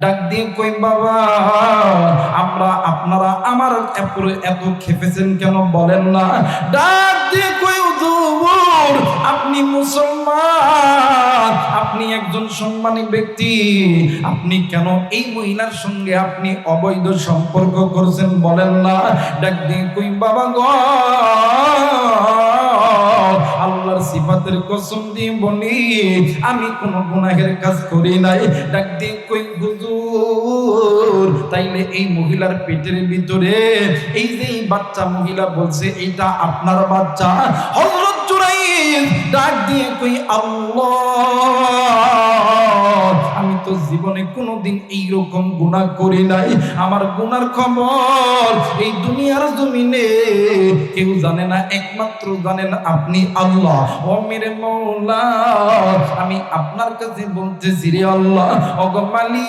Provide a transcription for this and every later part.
ডাক দিয়ে কই, বাবা, আমরা, আপনারা আমার এপরে এত খেপেছেন কেন বলেন না? ডাক দিয়ে কই, হুজুর, আপনি মুসলমান, আপনি একজন সম্মানী ব্যক্তি, আপনি কেন এই মহিলার সঙ্গে আপনি অবৈধ সম্পর্ক করছেন বলেন না? ডাক দিয়ে কই, বাবা গো আল্লাহর কসম দিয়ে বলি আমি কোন গুনাহের কাজ করি নাই। ডাক দিয়ে কই, হুজুর, তাইলে এই মহিলার পেটের ভিতরে এই যে বাচ্চা মহিলা বলছে এটা আপনার বাচ্চা? হযরত জুরাইর ডাক দিয়ে কই, আল্লাহ তো জীবনে কোনোদিন এইরকম গুনাহ করি নাই। আমার গুনার খবর এই দুনিয়ার জমিনে কেউ জানে না, একমাত্র জানেন আপনি আল্লাহ। ও মেরে মৌলা আমি আপনার কাছে বলতেছি রে আল্লাহ, ওগো মালিক,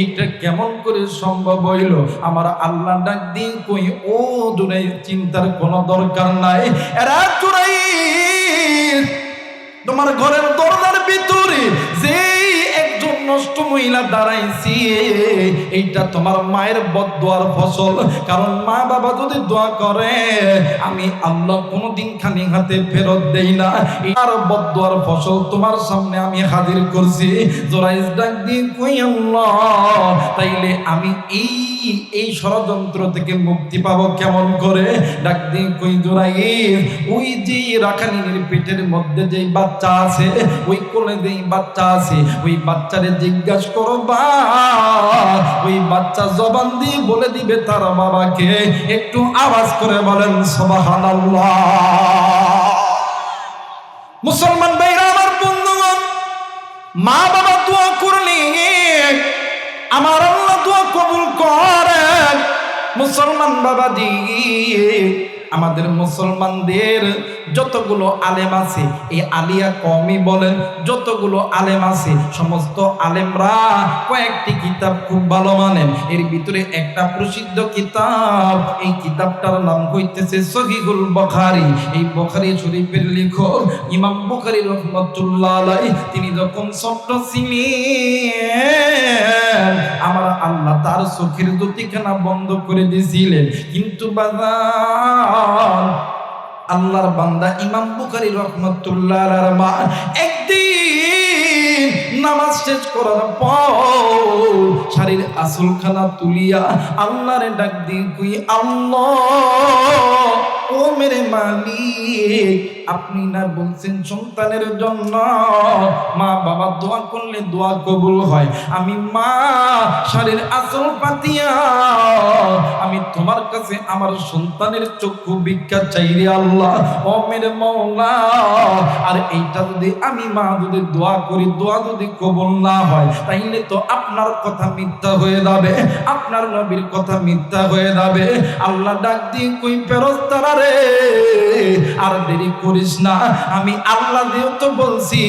এইটা কেমন করে সম্ভব হইল? আমার আল্লাহ ডাক দিন কই, ও দূরে চিন্তার কোনো দরকার নাই। এরা চুরাই তোমার ঘরের দরজার ভিতরে একজন নষ্ট মহিলা দাঁড়াইছি, এইটা তোমার মায়ের বদদোয়ার ফসল। কারণ মা বাবা যদি দোয়া করে, আমি আল্লাহ কোনোদিন খালি হাতে ফেরত দেই না। আর বদদোয়ার ফসল তোমার সামনে আমি হাজির করছি। জোরাইজ ডাক দিয়ে কই আল্লাহ, তাইলে আমি এই এই ষড়যন্ত্র থেকে মুক্তি পাবো কেমন করে? ডাক দিয়ে কই জোরাই ওই যে রাখালিনীর পেটের মধ্যে যেই বাচ্চা আছে, ওই কোলে যেই বাচ্চা আছে, ওই বাচ্চারে জিজ্ঞাসা করো, বা, ওই বাচ্চা জবান দিয়ে বলে দিবে তার বাবাকে। একটু আওয়াজ করে বলেন, সুবহানাল্লাহ। মুসলমান ভাইরা, আমার বন্ধুগণ, মা বাবা দোয়া করলে আমার আল্লাহ দোয়া কবুল করেন। মুসলমান বাবা দিয়ে আমাদের মুসলমানদের যতগুলো আলেম আছে, এই আলিয়া কমই বলেন, যতগুলো আলেম আছে, সমস্ত আলেমরা কয়েকটি কিতাব খুব ভালো মানেন। এর ভিতরে একটা প্রসিদ্ধ কিতাব, এই কিতাবটার নাম হইতেছে সহিহুল বখারি। এই বখারি শরীফের লেখক ইমাম বখারি রহমতুল্লাহ আলাই তিনি যখন ছোট্ট ছিলেন, আমার আল্লাহ তার চোখের জ্যোতিখানা বন্ধ করে দিয়েছিলেন। কিন্তু বাজার আল্লাহর বান্দা ইমাম বুখারি রহমতুল্লাহ একদিন নামাজ শেষ করার পর শাড়ির আসল খানা তুলিয়া আল্লাহরে ডাক দিয়ে কুই, আল্লাহ। ও মেরে মালিক। আপনি না বলছেন সন্তানের জন্য। মা বাবা দোয়া করলে দোয়া কবুল হয়। আমি মা শাড়ির আসল পাতিয়া। আমি তোমার কাছে আমার সন্তানের চক্ষু ভিক্ষা চাই রে আল্লাহ। ও মেরে মৌলা আর এইটা যদি আমি মা যদি দোয়া করি, দোয়া যদি কবুল না হয়, তাইলে তো আপনার কথা মিথ্যা হয়ে যাবে। আপনার নবীর কথা মিথ্যা হয়ে যাবে। আল্লাহ ডাক দিয়ে কই ফেরস্তারা রে আর দেরি করিস না, আমি আল্লাহ দিয়েও তো বলছি,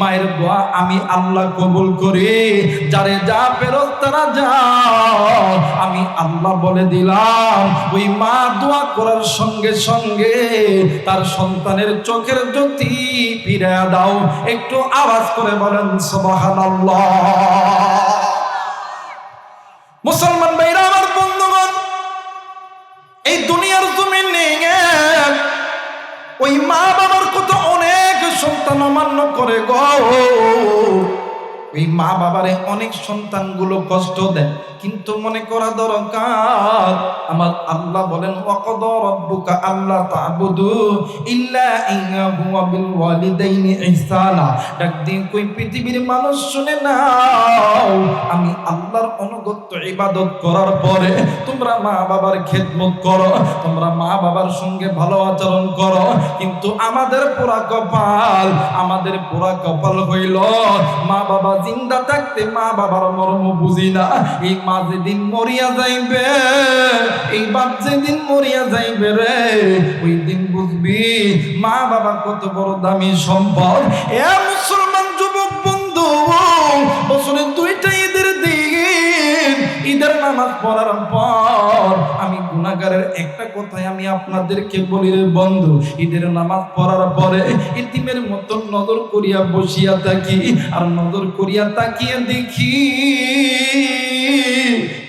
মায়ের দোয়া আমি আল্লাহ কবুল করি। যারে যা ফেরস্তারা যা আমি আল্লাহ বলে দিলাম, ওই মা দোয়া করার সঙ্গে সঙ্গে তার সন্তানের চোখের জ্যোতি ফিরে দাও। একটু আওয়াজ করে বলেন, সুবহানাল্লাহ। মুসলমান ওই মা বাবার কত অনেক সন্তান অমান্য করে গো। এই মা বাবারে অনেক সন্তানগুলো কষ্ট দেয়, কিন্তু মনে করা দরকার, আমার আল্লাহ বলেন রাব্বুকা আল্লাহ তা'বুদু ইল্লা ইয়্যাহু ওয়া বিল ওয়ালিদাইনি ইহসানা। ডাক কই, পৃথিবীর মানুষ শুনে নাও, আমি আল্লাহর অনুগত্য ইবাদত করার পরে তোমরা মা বাবার খেদমত করো, তোমরা মা বাবার সঙ্গে ভালো আচরণ করো, কিন্তু আমাদের পুরা কপাল, আমাদের পুরা কপাল হইল মা বাবা জিন্দা থাকতে মা বাবার মর্ম বুঝি না। এই মা যেদিন মরিয়া যাইবে, এই বাপ যেদিন মরিয়া যাইবে রে, ওই দিন বুঝবি মা বাবা কত বড় দামি সম্পদ। এ মুসলমান যুবক বন্ধু বছরের দুইটা ঈদের দিন, ঈদের নামাজ পড়ার পর গুণাগারের একটা কথাই আমি আপনাদেরকে বলি রে বন্ধু, ঈদের নামাজ পড়ার পরে ইতিমের মতন নজর করিয়া বসিয়া থাকি, আর নজর করিয়া তাকিয়ে দেখি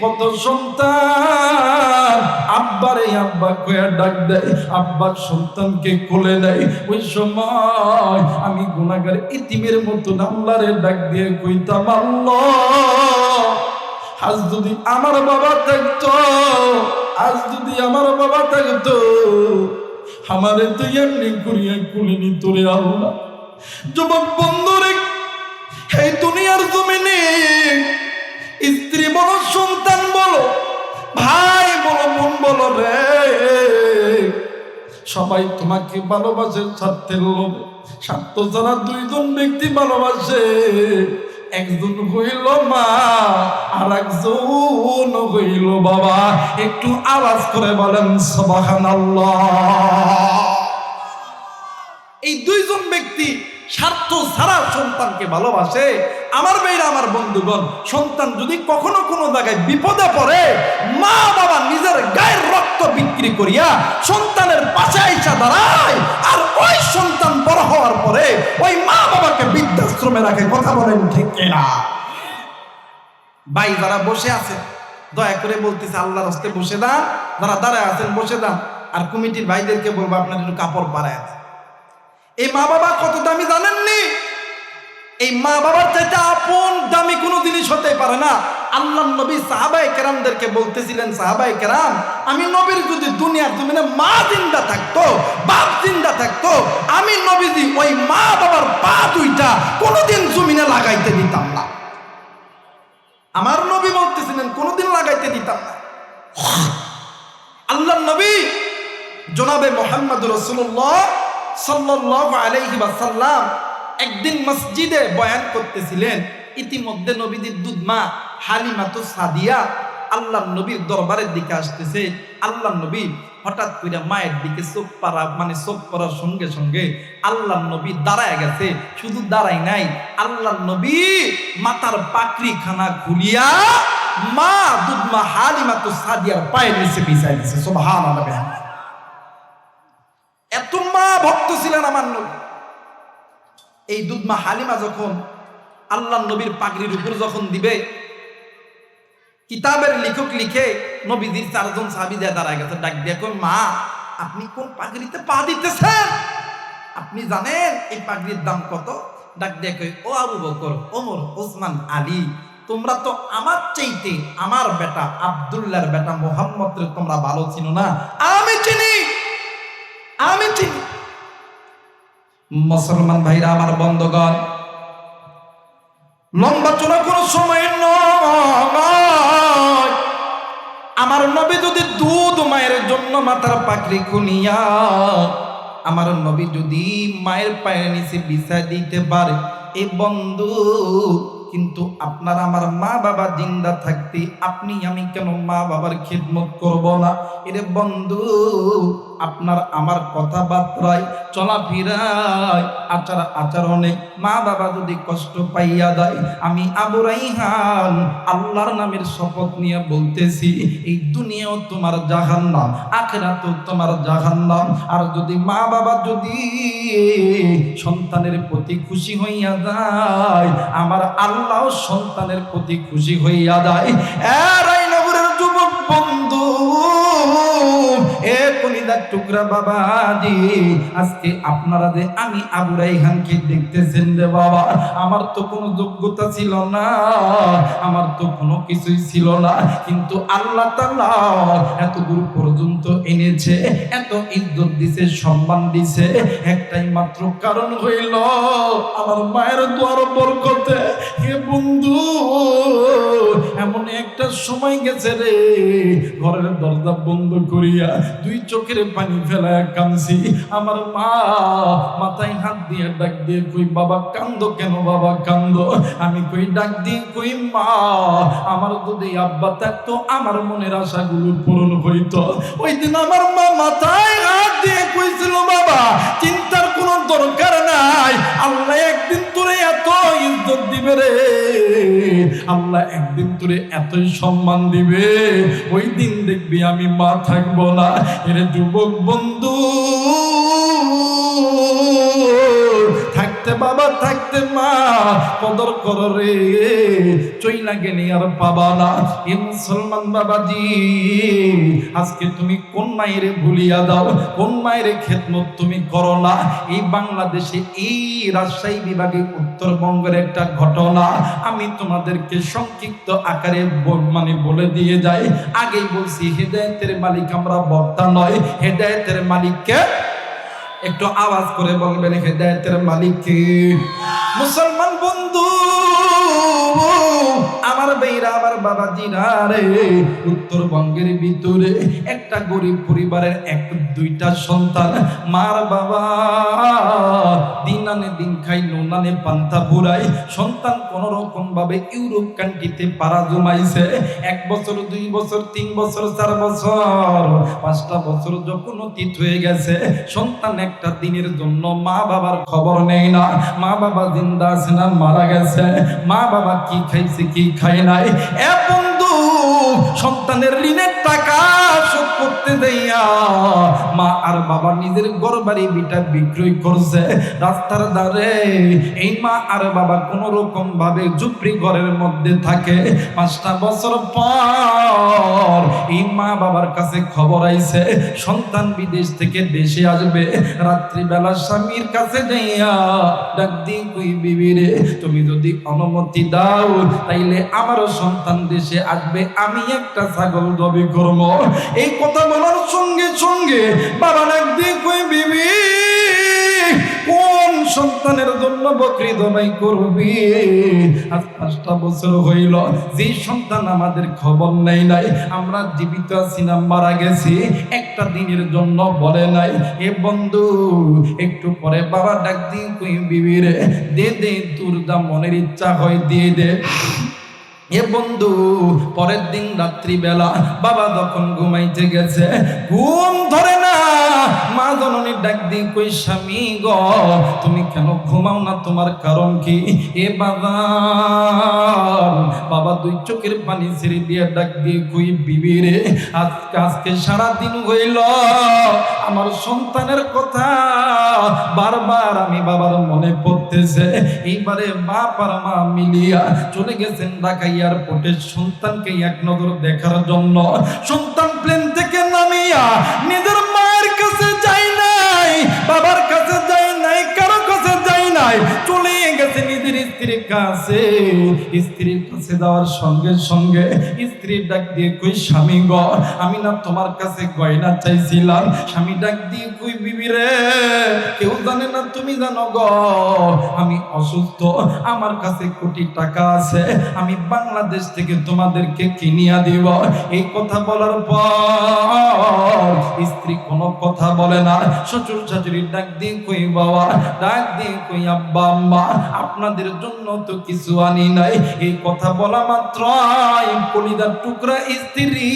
কত সন্তান আব্বারে আব্বা কয়া ডাক দেয়, আব্বার সন্তানকে কোলে নেয়। ওই সময় আমি গুণাগার ইতিমের মতো আল্লাহরে ডাক দিয়ে কইতাম, আল্লাহ, আজ যদি আমার বাবা থাকতো আজ যদি আমার বাবা থাকতো, আমারে তো এমনি করিয়া কুলে নিত রে আল্লাহ। যুবক বন্ধুরে, এই দুনিয়ার জমিনে স্ত্রী বলো, সন্তান বলো, ভাই বলো, বোন বলো রে, সবাই তোমাকে ভালোবাসে, স্বার্থের লোভে। স্বার্থ ছাড়া দুইজন ব্যক্তি ভালোবাসে একজন হইল মা আর একজন হইল বাবা। একটু আওয়াজ করে বলেন সবাহান এই দুইজন ব্যক্তি স্বার্থ ছাড়া সন্তানকে ভালোবাসে। আমার মেয়েরা, আমার বন্ধুগণ, সন্তান যদি কখনো কোনো জায়গায় বিপদে পড়ে মা বাবা নিজের গায়ের রক্ত বিক্রি করিয়া সন্তানের পাশে আইসা দাঁড়ায়, আর ওই সন্তান বড় হওয়ার পরে ওই মা বাবাকে বৃদ্ধাশ্রমে রাখে, কথা বলেন ঠিক কিনা? ভাই, যারা বসে আছে দয়া করে বলতেছে, আল্লাহর হস্তে বসে দান যারা দাঁড়ায় আছেন, বসে দান আর কমিটির ভাইদেরকে বলব, আপনার একটু কাপড় আছে এই মা বাবা কত দামি জানেননি? এই মা বাবার চাইতে আপন দামি কোনো জিনিস হতে পারে না। আল্লাহ নবী সাহাবাই কেরামদেরকে বলতেছিলেন সাহাবাই কেরাম, আমি নবীর যদি দুনিয়ার জমিনে মা জিন্দা থাকতো, বাপ জিন্দা থাকতো, আমি নবীজি ওই মা বাবার পা দুইটা কোনোদিন জমিনে লাগাইতে দিতাম না। আমার নবী বলতেছিলেন, কোনোদিন লাগাইতে দিতাম না। আল্লাহ নবী জনাবে মোহাম্মদ রসুল্লাহ সাল্লাহ আলাইহি একদিন মসজিদে বয়ান করতেছিলেন, ইতিমধ্যে নবীদের দুধমা হালিমাতু সাদিয়া আল্লাহ নবীর দরবারের দিকে আসতেছে। আল্লাহ নবী হঠাৎ করে মায়ের দিকে চোখ পাড়া মানে চোখ পড়ার সঙ্গে সঙ্গে আল্লাহ নবী দাঁড়ায় গেছে, শুধু দাঁড়াই নাই আল্লাহ নবী মাথার পাকড়ি খানা খুলিয়া মা দুধমা হালিমাতু সাদিয়ার পায়ের নিচে বিছাই দিছে। সব সুবহানাল্লাহ এত মা ভক্ত ছিলেন আমার নবী। এই দুধমা হালিমা যখন আল্লাহ নবীর পাগড়ির উপর যখন দিবে, কিতাবের লেখক লিখে নবীজির চারজন সাহাবি দেয়া দাঁড়ায় গেছে, ডাক দিয়ে কই মা, আপনি কোন পাগড়িতে পা দিতেছেন? আপনি জানেন এই পাগড়ির দাম কত? ডাক দিয়ে কই ও আবু বকর, ওমর, ওসমান, আলী, তোমরা তো আমার চাইতে আমার বেটা আব্দুল্লাহর বেটা মোহাম্মদ তোমরা ভালো চিনো না? আমি চিনি। আমি চিনি মুসলমান ভাইরা, আমার বন্ধগণ, লম্বা চোরা কোনো সময় নয়। আমার নবী যদি দুধ মায়ের জন্য মাথার পাকড়ি খুনিয়া, আমার নবী যদি মায়ের পায়ের নিচে বিছাই দিতে পারে, এ বন্ধু, কিন্তু আপনার আমার মা বাবা জিন্দা থাকতে আপনি, আমি কেন মা বাবার খিদমত করব না? এরে বন্ধু আপনার আমার কথাবার্তায় চলাফেরায় আচার আচরণে মা বাবা যদি কষ্ট পাইয়া দেয়, আমি আবু রাইহান আল্লাহর নামের শপথ নিয়ে বলতেছি, এই দুনিয়াও তোমার জাহান্নাম, আখেরাতেও তোমার জাহান্নাম। আর যদি মা বাবা যদি সন্তানের প্রতি খুশি হইয়া যায়, আমার আল্লাহ সন্তানের প্রতি খুশি হইয়া যায়। কলিদার টুকরা বাবাজি আজকে আপনারা যে আমি আবু রাইহানকে দেখতেছেন রে বাবা, আমার তো কোনো যোগ্যতা ছিল না, আমার তো কোনো কিছুই ছিল না। কিন্তু আল্লাহ তাআলা এত দূর পর্যন্ত এনেছে, এত ইজ্জত দিছে, সম্মান দিছে। একটাই মাত্র কারণ হইল, আমার মায়ের দোয়ার বরকতে, হে বন্ধু এমন একটা সময় গেছে রে। ঘরের দরজা বন্ধ করিয়া দুই চোখের পানি ফেলায় কামছি আমার মা মাথায় হাত দিয়ে ডাক দিয়ে কই, বাবা, কান্দ কেন বাবা, কান্দ? আমি কই, ডাক দিয়ে কই, মা, আমার যদি আব্বা থাকতো, আমার মনের আশাগুলো পূরণ হইতো। ওই দিন আমার মা মাথায় হাত দিয়ে কইছিল, বাবা, চিন্তার কোনো দরকার নাই। আল্লাহ একদিন তোরে এত ইজ্জত দিবে রে। আল্লাহ একদিন তোরে এতই সম্মান দিবে। ওই দিন দেখবি আমি মা থাকব না। এর যুবক বন্ধু। কদর কর রে। চই না গেলে আর পাবা না। এ মুসলমান বাবাজি, আজকে তুমি কোন মায়ের ভুলিয়া দাও, কোন মায়ের খেদমত তুমি করো না? এই বাংলাদেশে, এই রাজশাহী বিভাগে উত্তরবঙ্গের একটা ঘটনা, আমি তোমাদেরকে সংক্ষিপ্ত আকারে মানে বলে দিয়ে যাই। আগেই বলছি, হেদায়েতের মালিক আমরা বক্তা নয়। হেদায়েতের মালিককে একটু আওয়াজ করে বলবেন, হেদায়েতের মালিক কে মুসলমান বন্ধু আমার বেইরা আমার বাবা জিরা রে? উত্তরবঙ্গের ভিতরে একটা গরিব পরিবারের এক দুইটা সন্তান। মার বাবা, দিন আনে দিন খাই, নুন আনে পান্তা ফুরাই। সন্তান কোন রকম ভাবে ইউরোপ কান্ট্রিতে পাড়া জমাইছে। এক বছর, দুই বছর, তিন বছর, চার বছর। পাঁচটা বছর যখন অতীত হয়ে গেছে, সন্তান একটা দিনের জন্য মা বাবার খবর নেই না। মা বাবা জিন্দা আছে না মারা গেছে? মা বাবা কি খাইছে, কি খায় নাই? এ বন্ধু সন্তানের ঋণের টাকা করতে দেইয়া মা আর বাবা নিজের ঘর বাড়ি বিটা বিক্রয় করছে রাস্তার ধারে। এই মা আর বাবা কোন রকম ভাবে ঝুপড়ি ঘরের মধ্যে থাকে। পাঁচটা বছর পর এই মা বাবার কাছে খবর আইছে, সন্তান বিদেশ থেকে দেশে আসবে। রাত্রিবেলা স্বামীর কাছে যাইয়া ডাক দি কই, বিবি রে, তুমি যদি অনুমতি দাও, তাইলে আমারও সন্তান দেশে আসবে, আমি একটা ছাগল জবি করব। এই কথা বলার সঙ্গে সঙ্গে বাবা ডাক দি কই বিবি, কোন সন্তানের জন্য বকরি দবাই করবি? আজ পাঁচটা বছর হইল যে সন্তান আমাদের খবর নেই নাই, আমরা জীবিত আছি না, মারা গেছি, একটা দিনের জন্য বলে নাই। এ বন্ধু, একটু পরে বাবা ডাক দিয়ে কই বিবিরে দে দে, তোর যা মনের ইচ্ছা হয় দিয়ে দে। এ বন্ধু পরের দিন রাত্রিবেলা বাবা যখন ঘুমাইতে গেছে ঘুম ধরে না মা জননীর ডাক দিয়ে কই, স্বামী গ, তুমি কেন ঘুমাও না? তোমার কারণ কি? এ বাবা বাবা দুই চোখের পানি ছেড়ে দিয়ে ডাক দিয়ে কই, বিবি রে, আজকে আজকে সারা দিন হইল। আমার সন্তানের কথা বারবার আমি বাবার মনে পড়তেছে। এইবারে বাপ আর মা মিলিয়া চলে গেছেন ঢাকা এয়ারপোর্টে সন্তানকে এক নজর দেখার জন্য। সন্তান প্লেন থেকে নামিয়া নিজের চলে স্ত্রীর কাছে স্ত্রীর কাছে যাওয়ার সঙ্গে সঙ্গে স্ত্রীর ডাক দিয়ে কই, স্বামী গ, আমি না তোমার কাছে গয়না চাইছিলাম। স্বামী ডাক দিয়ে কই, বিবি রে, কেউ জানে না তুমি জানো গ, আমি অসুস্থ, আমার কাছে কোটি টাকা আছে, আমি বাংলাদেশ থেকে তোমাদেরকে কিনিয়া দিব। এই কথা বলার পর স্ত্রী কোনো কথা বলে না। শ্বশুর শাশুড়ি ডাক দিয়ে কই, বাবা, ডাক দিয়ে কই, আব্বা, আম্মা, আপনাদের জন্য তো কিছু আনি নাই। এই কথা বলা মাত্র কলিদার টুকরা স্ত্রী,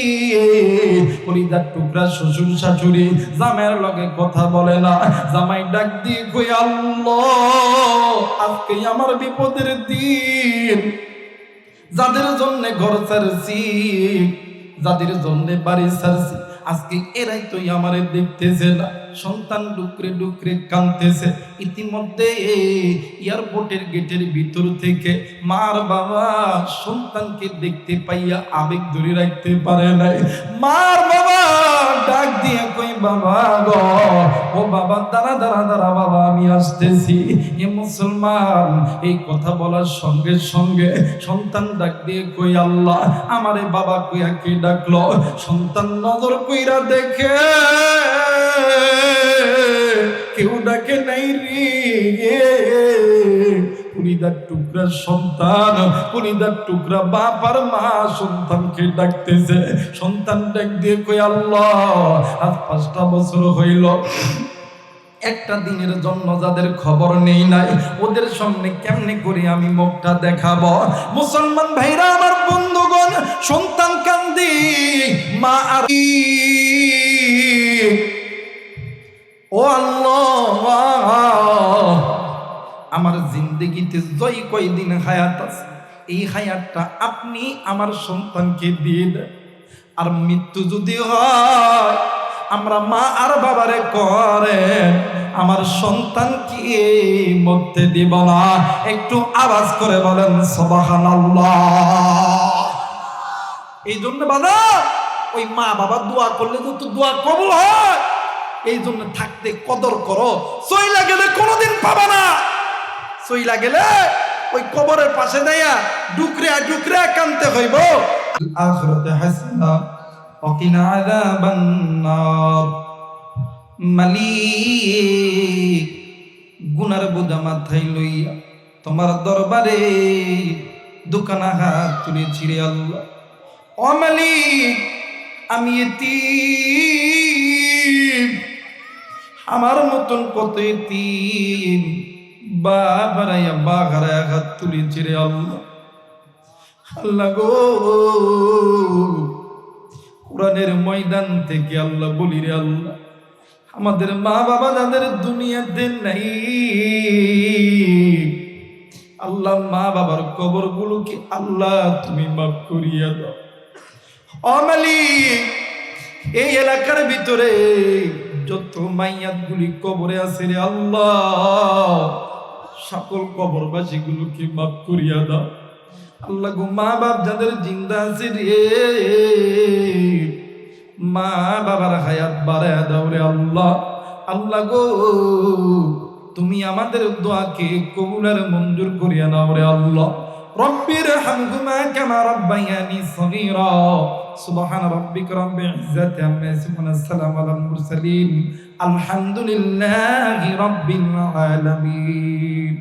কলিদার টুকরা শ্বশুর শাশুড়ি জামাইয়ের লগে কথা বলে না। জামাই ডাক দিয়ে কই আজকে আমার বিপদের দিন। যাদের জন্য ঘর ছাড়ছি যাদের জন্য বাড়ি ছাড়ছি আজকে এরাই তো আমারে দেখতেছে না। সন্তান ডুকরে ডুকরে কানতেছে ইতিমধ্যে এয়ারপোর্টের গেটের ভিতর থেকে মার বাবা সন্তানকে দেখতে পাইয়া আবেগ ধরে রাখতে পারে নাই। মার বাবা ডাক দিয়ে কই বাবা গো, ও বাবা, দাঁড়া দাঁড়া দাঁড়া, বাবা, আমি আসতেছি। এ মুসলমান, এই কথা বলার সঙ্গে সঙ্গে সন্তান ডাক দিয়ে কই আল্লাহ, আমারে বাবা কইয়া কি ডাকলো? সন্তান নজর কইরা দেখে নাই রে। টুকরা সন্তান টুকরা বাপ আর মা সন্তানকে ডাকতেছে। সন্তান ডাক দিয়ে কই আল্লাহ, আজ পাঁচটা বছর হইল। একটা দিনের জন্য যাদের খবর নেই নাই, ওদের সামনে কেমনে করে আমি মুখটা দেখাবো? মুসলমান ভাইরা, আমার বন্ধুগণ, সন্তান কান্দি, মা আর জিন্দগিতে জয় কয়দিন হায়াত আছে। এই হায়াতটা আপনি আমার সন্তানকে দিয়ে দেন। আর মৃত্যু যদি হয়, আমরা মা আর বাবারে করেন। আমার সন্তানকে মধ্যে দিব না। একটু আওয়াজ করে বলেন সবাহান এই জন্য বাবা, ওই মা বাবা দোয়া করলে তো দোয়া কবুল হয়। এই জন্য থাকতে কদর করো। সইলা গেলে কোনোদিন পাবা না। সইলা গেলে ওই কবরের পাশে দেয়া ডুকরে ডুকরে কানতে হইব। আখরাতে হাসনা ওকিনা আযাবান নার। মালিক, গুনার বোঝা মাথায় লইয়া তোমার দরবারে দোকানা হাত তুলে ছিড়ে আল্লাহ। ও মালিক, আমি এতিম। আমার মতন কত এতিম? বা বাড়াইয়া বা হারায় হাত তুলে ছিড়ে আল্লাহ। আল্লাহ গো। কোরআনের ময়দান থেকে আল্লাহ বলি রে আল্লাহ, আমাদের মা বাবা যাদের দুনিয়াতে নাই, আল্লাহ মা বাবার কবর গুলোকে আল্লাহ তুমি মাফ করিয়া দাও। অমালি এই এলাকার ভিতরে যত মাইয়াত গুলি কবরে আছে রে আল্লাহ সকল কবরবাসী গুলোকে মাফ করিয়া দাও। আল্লাহ গো মা বাপ যাদের জিন্দা আছে রে মা বাবার হায়াত বাড়ায় দাও রে আল্লাহ। আল্লাহ গো, তুমি আমাদের দোয়াকে কবুলের মঞ্জুর করিয়া নাও রে আল্লাহ। রব্বির হামহুমা কামা রাব্বায়ানি সগীরা। সুবহান রাব্বিকা রাব্বিল ইজ্জাতি আম্মা ইয়াসিফুন আসসালামু আলাল মুরসালিন। আলহামদুলিল্লাহি রাব্বিল আলামিন।